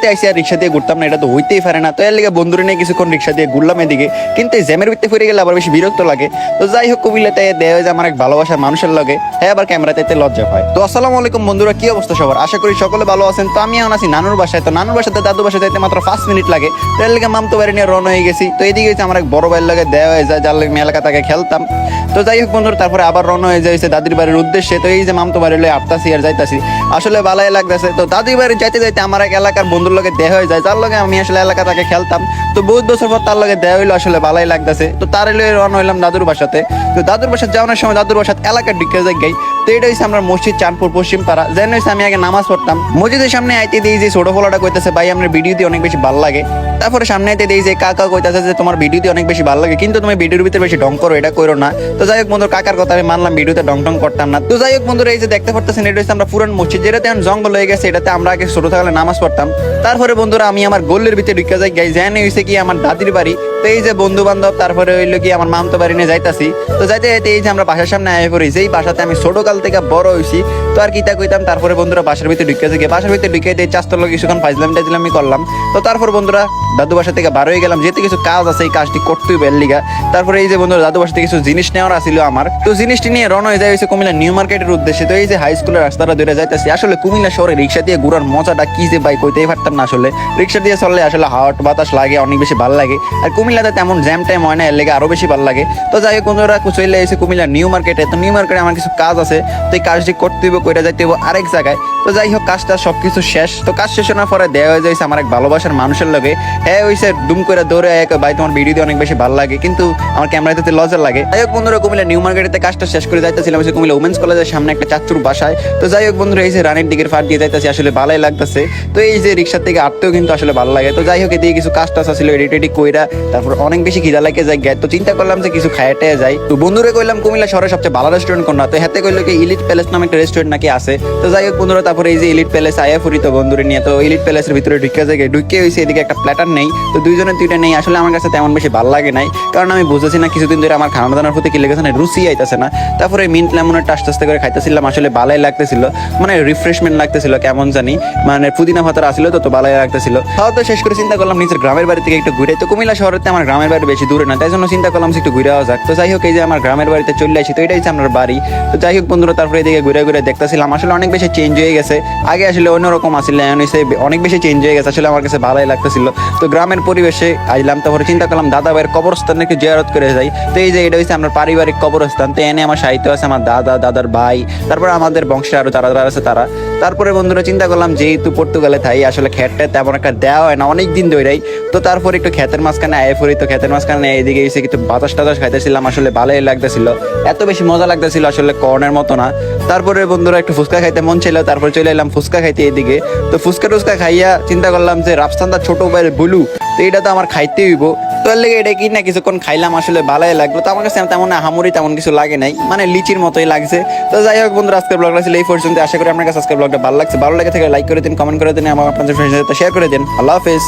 কুমিল্লাতে আইসি আর রিক্সা দিয়ে ঘুরতাম না, এটা তো হইতেই পারে না। তো এর লিগে বন্ধুরে নিয়ে কিছুক্ষণ রিক্সা দিয়ে ঘুরলাম এদিকে। কিন্তু এই জ্যামের ভিতরে ফিরে গেলে আবার বেশি বিরক্ত লাগে। তো যাই হোক কুমিল্লাতে দেয় যে আমার এক ভালোবাসার মানুষের লগে। হ্যাঁ আবার ক্যামেরাতে এতে লজ্জা পায়। তো আসসালামু আলাইকুম বন্ধুরা, কি অবস্থা সবার? আশা করি সকলে ভালো আছেন। তো আমি এখন আছি নানুর বাসায়। তো নানুর বাসাতে দাদু বাসায় যাইতে মাত্র পাঁচ মিনিট লাগে। তো এর লিগে মামতো বাড়ি নিয়ে রওনা হয়ে গেছি। তো এদিকে আমার এক বড় ভাইয়ের লাগে দেওয়া যায় যার লাগে আমি এলাকা তাকে খেলতাম। তো যাই হোক বন্ধুরা, তারপরে আবার রওনা হয়ে যাইছে দাদির বাড়ির উদ্দেশ্যে। তো এই যে মামতো বাড়ি লয়ে আটতাছি আর যাইতাছি। আসলে ভালাই লাগতেছে। তো দাদির বাড়ি যাইতে যাইতে আমার এক এলাকার বন্ধুর লগে দেহ হয়ে যায়। যার লগে আমি আসলে এলাকা তাকে খেলতাম। তো বহুত বছর পর তার লগে দেহ হইল, আসলে ভালাই লাগতেছে। তো তার লয়ে রওনা হইলাম দাদুর বাসাতে। তো দাদুর বাসাতে যাওয়ার সময় দাদুর বাসাতে এলাকার দিকে যাই তো এটা হচ্ছে আমরা মসজিদ চাঁদপুর, পশ্চিম পাড়া। যেন হচ্ছে আমি আগে নামাজ পড়তাম। মসজিদের সামনে আইতে দিই যে ছোট ফলাটা কইতেছে, ভাই, আপনার ভিডিও দিয়ে অনেক বেশি ভালো লাগে। তারপরে সামনে আইতে দিই যে, কাকা কইতেছে যে, তোমার ভিডিও দিয়ে অনেক বেশি ভালো লাগে। কিন্তু তুমি ভিডিওর ভিতরে বেশি ঢং করো, এটা করো না। তো যাই হোক বন্ধুর কাকার কথা আমি মানলাম ভিডিওতে ঢং ঢং করতাম না। তো যাই হোক বন্ধুরা, এই যে দেখতে পারতেছেন, এটা হচ্ছে আমরা পুরান মসজিদ। যেটাতে এখন জঙ্গল হয়ে গেছে, এটাতে আমরা আগে ছোট থাকলে নামাজ পড়তাম। তারপরে বন্ধুরা, আমি আমার গোল্লের ভিতরে ঢুকে যাই। গাই জানি হয়েছে কি আমার দাদির বাড়ি। তো এই যে বন্ধু বান্ধব তারপরে হইল কি আমার মামতো বাড়ি নিয়ে যাইতাছি। তো যাইতে যাইতে এই যে আমরা বাসার সামনে আয় পড়ি, যেই বাসাতে আমি ছোট কাল থেকে বড় হয়েছি তো আর কিতা কইতাম, তারপরে বন্ধুরা বাসার ভিতরে ঢুকে যাই বাসার ভিতরে ঢুকে দিয়ে চাস্তর লোক কিছুক্ষণ ফাইজলাম টাইজলামি করলাম। তো তারপর বন্ধুরা দাদু বাসা থেকে বার হয়ে গেলাম। যেতে কিছু কাজ আছে, এই কাজটি করতেই বেল লিগা। তারপরে এই যে বন্ধুরা দাদু বাসা থেকে কিছু জিনিস নেওয়ার আসিল আমার। তো জিনিসটি নিয়ে রওনা হয়ে যায় হয়েছে কুমিল্লা নিউ মার্কেটের উদ্দেশ্যে। তো এই যে হাই স্কুলের রাস্তাটা ধরে যাইতেছি, আসলে কুমিল্লা শহরে রিক্সা দিয়ে ঘুরার মজাটা কি যে বাইক কইতেই পারতাম না আসলে। রিক্সা দিয়ে চললে আসলে হাওয়াট বাতাস লাগে, অনেক বেশি ভালো লাগে। আর কুমিল্লাতে তেমন জ্যাম টাইম হয় না, এর লেগে আরও বেশি ভালো লাগে। তো যাই হোক বন্ধুরা চলে এসে কুমিল্লা নিউ মার্কেটে, তো নিউ মার্কেটে আমার কিছু কাজ আছে। তো এই কাজটি করতে হইব, কইরা যাইতে হইব আরেক জায়গায়। তো যাই হোক, কাজটা সবকিছু শেষ। তো কাজ শেষ হওয়ার পরে দেওয়া হয়ে যাইছে আমার এক ভালোবাসার মানুষের লগে। হ্যাঁ হইছে দুম করে দৌড়ে এক ভাই, তোমার ভিডিও দিয়ে অনেক বেশি ভালো লাগে, কিন্তু আমার ক্যামেরাতে লজার লাগে। যাই হোক বন্ধুরা, কুমিল্লা নিউ মার্কেটে কাজটা শেষ করে যাইতেছিলাম হচ্ছে কুমিল্লা উমেন্স কলেজের সামনে একটা চাচুর বাসায়। তো যাই হোক বন্ধুরা, এই যে রানের দিকের ফাট দিয়ে যাইতেছি, আসলে ভালোই লাগতেছে। তো এই যে রিক্সার থেকে আটতেও কিন্তু আসলে ভালো লাগে। তো যাই হোক, এদিকে কিছু কাজ টাজ ছিল এডিট এডিট কইরা তারপর অনেক বেশি খিদা লাগে যাই তো চিন্তা করলাম যে কিছু খাইতে যাই। তো বন্ধুরা কইলাম, কুমিল্লা শহরের সবচেয়ে ভালো রেস্টুরেন্ট কোনটা? তো হাতে কইলো কি ইলিট প্যালেস নামে একটা রেস্টুরেন্ট নাকি আছে? তো যাই হোক বন্ধুরা, তারপরে এই যে ইলিট প্যালেস আয়া ফুরি তো বন্ধুরে নিয়ে, তো ইলিট প্যালেসের ভিতরে ঢুকে যায় ঢুকে হয়েছে এদিকে একটা প্ল্যাটার নেই, তো দুইজনের দুইটা নেই। আসলে আমার কাছে তেমন বেশি ভালো লাগে নাই, কারণ আমি বুঝেছি না, কিছুদিন ধরে আমার খানা দানার প্রতি কি লেগেছে না রুচি আইতেছে না। তারপরে মিন্ট লেমনের আস্তে আস্তে করে খাইতেছিলাম, আসলে বালাই লাগতেছিল মানে রিফ্রেশমেন্ট লাগতেছিল, কেমন জানি। মানে পুদিনা ভাতার আসছিল তো তো বালাই লাগতেছিল। খাওয়া তো শেষ করে চিন্তা করলাম নিজের গ্রামের বাড়ি থেকে একটু ঘুরে, তো কুমিল্লা শহরেতে আমার গ্রামের বাড়ি বেশি দূরে না, তাই জন্য চিন্তা করলাম একটু ঘুরে আসা যাক। তো যাই হোক, এই যে আমার গ্রামের বাড়িতে চলে আসি, তো এটাই হচ্ছে আমার বাড়ি। তো যাই হোক বন্ধুরা, তারপরে এদিকে ঘুরে ঘুরে দেখতেছিলাম, আসলে অনেক বেশি চেঞ্জ হয়ে গেছে। আগে আসলে অন্যরকম আসলে অনেক বেশি চেঞ্জ হয়ে গেছে, আসলে আমার কাছে ভালোই লাগতেছিল। তো গ্রামের পরিবেশে আসলাম তারপরে চিন্তা করলাম দাদা ভাইয়ের কবরস্থানে একটু জিয়ারত করে যাই। তো এই যে এটা হচ্ছে আমার পারিবারিক কবরস্থান, তো এনে আমার সাহিত্য আছে, আমার দাদা, দাদার ভাই, তারপর আমাদের বংশে আরও যারা যারা আছে তারা। তারপরে বন্ধুরা চিন্তা করলাম, যেহেতু পর্তুগালে থাই, আসলে খ্যাটটা তেমন একটা দেওয়া হয় না অনেক দিন ধরেই। তো তারপর একটু ক্ষেতের মাঝখানে আয় পড়ি, তো ক্ষেতের মাঝখানে এদিকে এসে কিন্তু বাতাস টাতাস খাইতেছিলাম, আসলে ভালোই লাগতেছিল। এত বেশি মজা লাগতেছিল আসলে কর্নের মতো না। তারপরে বন্ধুরা একটু ফুচকা খাইতে মন ছিল তারপর চলে এলাম ফুচকা খাইতে এদিকে। তো ফুচকা টুচকা খাইয়া চিন্তা করলাম যে রাফসান্দা ছোট ভাইয়ের বলু। তো এটা তো আমার খাইতে হইব। তো এর লেগে এটা কি না কিছুক্ষণ খাইলাম, আসলে ভালোই লাগল। তো আমার কাছে তেমন হামুরি তেমন কিছু লাগে নাই। মানে লিচির মতোই লাগছে। তো যাই হোক বন্ধুরা, আজকের ব্লগটা ছিল এই পর্যন্ত। আশা করি আপনার কাছে আজকের ব্লগটা ভালো লাগছে। ভালো লাগে থেকে লাইক করে দিন কমেন্ট করে দিন, এবং আপনাদের ফ্রেন্ডের সাথে শেয়ার করে দিন। আল্লাহ হাফেজ।